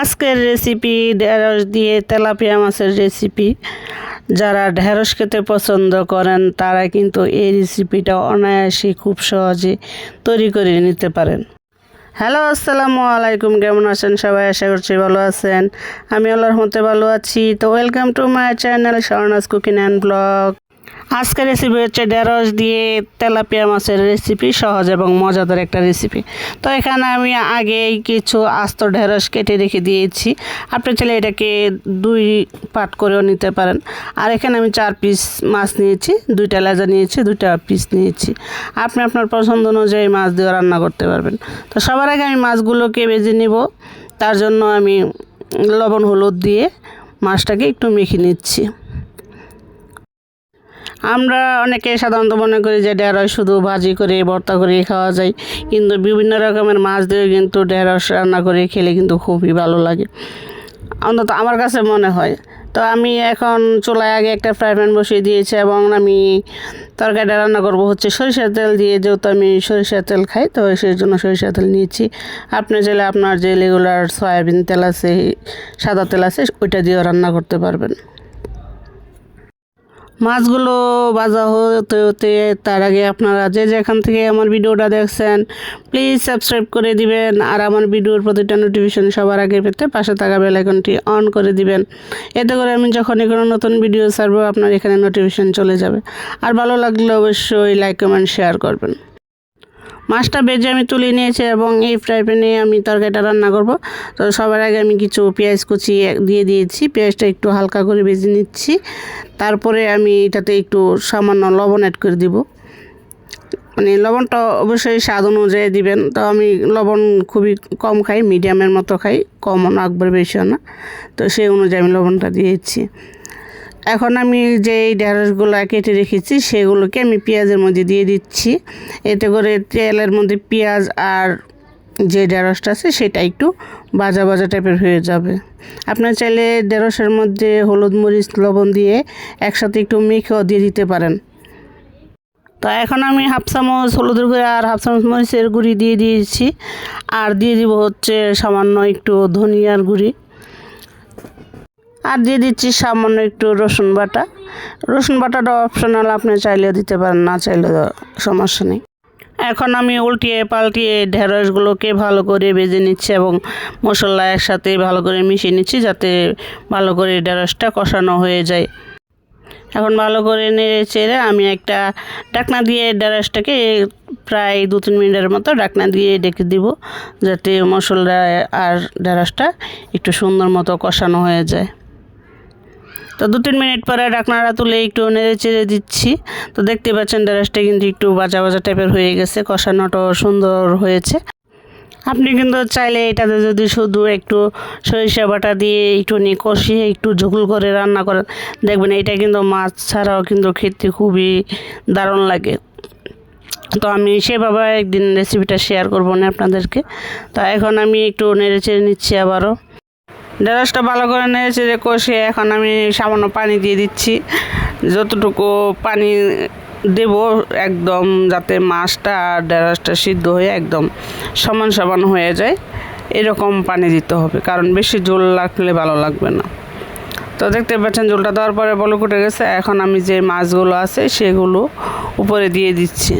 আজকের রেসিপি ঢেঁড়স দিয়ে তেলাপিয়া মাছের রেসিপি যারা ঢেঁড়স খেতে পছন্দ করেন, তারা কিন্তু এই রেসিপিটা অনায়াসে খুব সহজে তৈরি করে নিতে পারেন। হ্যালো, আসসালামু আলাইকুম, কেমন আছেন সবাই? আশা করছি ভালো আছেন। আমি আল্লাহর মতে ভালো আছি। তো welcome to my channel Swarna's cooking and blog আজকের রেসিপি হচ্ছে ঢেঁড়স দিয়ে তেলাপিয়া মাছের রেসিপি সহজ এবং মজাদার একটা রেসিপি তো এখানে আমি আগেই কিছু আস্ত ঢেঁড়স কেটে রেখে দিয়েছি। আপনি চাইলে এটাকে দুই পাট করেও নিতে পারেন। আর এখানে আমি চার পিস মাছ নিয়েছি, দুইটা লেজা নিয়েছি, দুইটা পিস নিয়েছি। আপনি আপনার পছন্দ অনুযায়ী মাছ দিয়ে রান্না করতে পারবেন। তো সবার আগে আমি মাছগুলোকে বেজে নিব। তার জন্য আমি লবণ, হলুদ দিয়ে মাছটাকে একটু মেখে নিচ্ছি। আমরা অনেকে সাধারণত মনে করি যে ঢেঁড়স শুধু ভাজি করে ভর্তা করে খাওয়া যায়। কিন্তু বিভিন্ন রকমের মাছ দিয়ে কিন্তু ঢেঁড়স রান্না করে খেলে কিন্তু খুবই ভালো লাগে। অন্তত আমার কাছে মনে হয়। তো আমি এখন চুলায় আগে একটা ফ্রাই প্যান বসিয়ে দিয়েছি এবং আমি তরকারিটা রান্না করব হচ্ছে সরিষার তেল দিয়ে। যেহেতু আমি সরিষার তেল খাই, তো সেই জন্য সরিষার তেল নিয়েছি। আপনি চাইলে আপনার যে রেগুলার সয়াবিন তেল আছে, সাদা তেল আছে, ওইটা দিয়েও রান্না করতে পারবেন। মাছগুলো বাজা হতে হতে তার আগে আপনারা যে যেখান থেকে আমার ভিডিওটা দেখছেন প্লিজ সাবস্ক্রাইব করে দিবেন আর আমার ভিডিওর প্রতিটা নোটিফিকেশন সবার আগে পেতে পাশে থাকা বেলাইকনটি অন করে দিবেন। এতে করে আমি যখনই কোনো নতুন ভিডিও ছাড়বো, আপনার এখানে নোটিফিকেশন চলে যাবে। আর ভালো লাগলে অবশ্যই লাইক কমেন্ট শেয়ার করবেন। মাছটা বেজে আমি তুলে নিয়েছি এবং এই ফ্রাই প্যানে আমি তরকারিটা রান্না করব। তো সবার আগে আমি কিছু পেঁয়াজ কুচি দিয়ে দিয়েছি। পেঁয়াজটা একটু হালকা করে বেজে নিচ্ছি। তারপরে আমি এটাতে একটু সামান্য লবণ অ্যাড করে দিব। মানে লবণটা অবশ্যই স্বাদ অনুযায়ী দিবেন। তো আমি লবণ খুবই কম খাই মিডিয়ামের মতো খাই কমও না বেশিও না। তো সেই অনুযায়ী আমি লবণটা দিয়েছি। এখন আমি যে ঢেঁড়সগুলো কেটে রেখেছি, সেগুলোকে আমি পেঁয়াজের মধ্যে দিয়ে দিচ্ছি। এতে করে তেলের মধ্যে পেঁয়াজ আর যে ঢেঁড়সটা আছে, সেটা একটু বাজা বাজা টাইপের হয়ে যাবে। আপনার চাইলে ঢেঁড়সের মধ্যে হলুদ মরিচ, লবণ দিয়ে একসাথে একটু মেখেও দিয়ে দিতে পারেন। তো এখন আমি হাফ চামচ হলুদের গুঁড়ি আর হাফ চামচ মরিচের গুঁড়ি দিয়ে দিয়েছি। আর দিয়ে দিব হচ্ছে সামান্য একটু ধনিয়ার গুঁড়ি। আর দিয়ে দিচ্ছি সামান্য একটু রসুন বাটা। রসুন বাটাটা অপশনাল আপনি চাইলেও দিতে পারেন, না চাইলেও সমস্যা নেই। এখন আমি উল্টিয়ে পাল্টিয়ে ঢেঁড়সগুলোকে ভালো করে ভেজে নিচ্ছি এবং মশলা একসাথে ভালো করে মিশিয়ে নিচ্ছি যাতে ভালো করে ঢেঁড়সটা কষানো হয়ে যায়। এখন ভালো করে নেড়ে চেড়ে আমি একটা ডাকনা দিয়ে ঢেঁড়সটাকে প্রায় দু তিন মিনিটের মতো ডাকনা দিয়ে ডেকে দিব, যাতে মশলা আর ঢেঁড়সটা একটু সুন্দর মতো কষানো হয়ে যায়। তো দু তিন মিনিট পরে ডাকনাটা তুলে একটু নেড়ে চেড়ে দিচ্ছি। তো দেখতে পাচ্ছেন ঢেঁড়সটা কিন্তু একটু বাজা বাজা টাইপের হয়ে গেছে, কষানোটাও সুন্দর হয়েছে। আপনি কিন্তু চাইলে এটাতে যদি শুধু একটু সরিষা বাটা দিয়ে একটু নিয়ে কষিয়ে একটু ঝোল করে রান্না করেন, দেখবেন এটা কিন্তু মাছ ছাড়াও কিন্তু খেতে খুবই দারুণ লাগে। তো আমি সেভাবে একদিন রেসিপিটা শেয়ার করব না আপনাদেরকে। তো এখন আমি একটু নেড়ে চেড়ে নিচ্ছি আবারও। ঢেঁড়সটা ভালো করে নেড়ে চেড়ে কষে এখন আমি সামান্য পানি দিয়ে দিচ্ছি। যতটুকু পানি দেব একদম যাতে মাছটা আর ঢেঁড়সটা সিদ্ধ হয়ে একদম সমান সমান হয়ে যায়, এরকম পানি দিতে হবে, কারণ বেশি জল লাগলে ভালো লাগবে না। তো দেখতে পাচ্ছেন জলটা দেওয়ার পরে বলো কুটে গেছে, এখন আমি যে মাছগুলো আছে সেগুলো উপরে দিয়ে দিচ্ছি।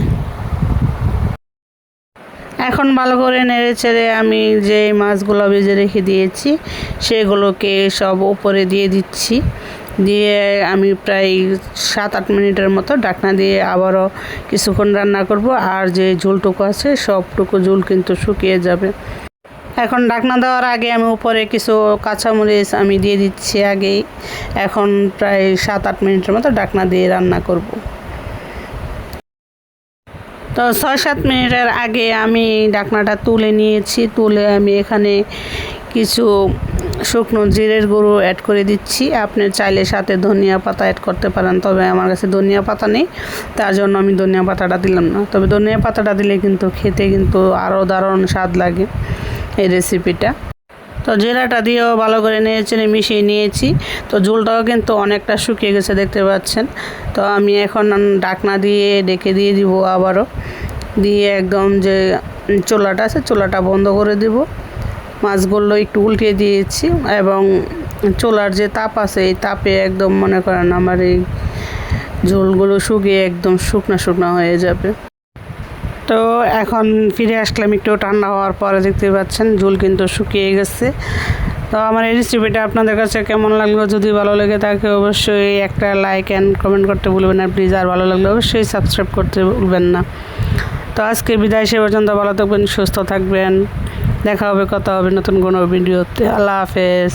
এখন ভালো করে নেড়ে চেড়ে আমি যে মাছগুলো ভেজে রেখে দিয়েছি, সেগুলোকে সব উপরে দিয়ে দিচ্ছি। দিয়ে আমি প্রায় সাত আট মিনিটের মতো ডাকনা দিয়ে আবারও কিছুক্ষণ রান্না করব, আর যে ঝোলটুকু আছে সবটুকু ঝোল কিন্তু শুকিয়ে যাবে। এখন ডাকনা দেওয়ার আগে আমি উপরে কিছু কাঁচামরিচ আমি দিয়ে দিচ্ছি আগেই। এখন প্রায় সাত আট মিনিটের মতো ডাকনা দিয়ে রান্না করব। তো ছয়, সাত মিনিটের আগে আমি ডাকনাটা তুলে নিয়েছি, তুলে আমি এখানে কিছু শুকনো জিরের গুঁড়ো অ্যাড করে দিচ্ছি। আপনি চাইলে সাথে ধনিয়া পাতা অ্যাড করতে পারেন, তবে আমার কাছে ধনিয়া পাতা নেই, তার জন্য আমি ধনিয়া পাতাটা দিলাম না। তবে ধনিয়া পাতাটা দিলে কিন্তু খেতে কিন্তু আরও দারুণ স্বাদ লাগে এই রেসিপিটা তো জিরাটা দিয়েও ভালো করে নিয়েছি মিশিয়ে নিয়েছি। তো ঝোলটাও কিন্তু অনেকটা শুকিয়ে গেছে দেখতে পাচ্ছেন। তো আমি এখন ডাকনা দিয়ে ডেকে দিয়ে দিব আবারও। দিয়ে একদম যে চোলাটা আছে, চোলাটা বন্ধ করে দিব। মাছগুলো একটু উল্টিয়ে দিয়েছি এবং চোলার যে তাপ আছে, এই তাপে একদম মনে করেন আমার এই ঝোলগুলো শুকিয়ে একদম শুকনা শুকনো হয়ে যাবে। তো এখন ফিরে আসলাম একটু ঠান্ডা হওয়ার পরে দেখতে পাচ্ছেন, ঝুল কিন্তু শুকিয়ে গেছে। তো আমার এই রেসিপিটা আপনাদের কাছে কেমন লাগল? যদি ভালো লাগে তাকে অবশ্যই একটা লাইক অ্যান্ড কমেন্ট করতে ভুলবেন না। প্লিজ আর ভালো লাগলে অবশ্যই সাবস্ক্রাইব করতে ভুলবেন না। তো আজকে বিদায়, সে পর্যন্ত ভালো থাকবেন, সুস্থ থাকবেন। দেখা হবে, কথা হবে নতুন কোনো ভিডিওতে আল্লাহ হাফেজ।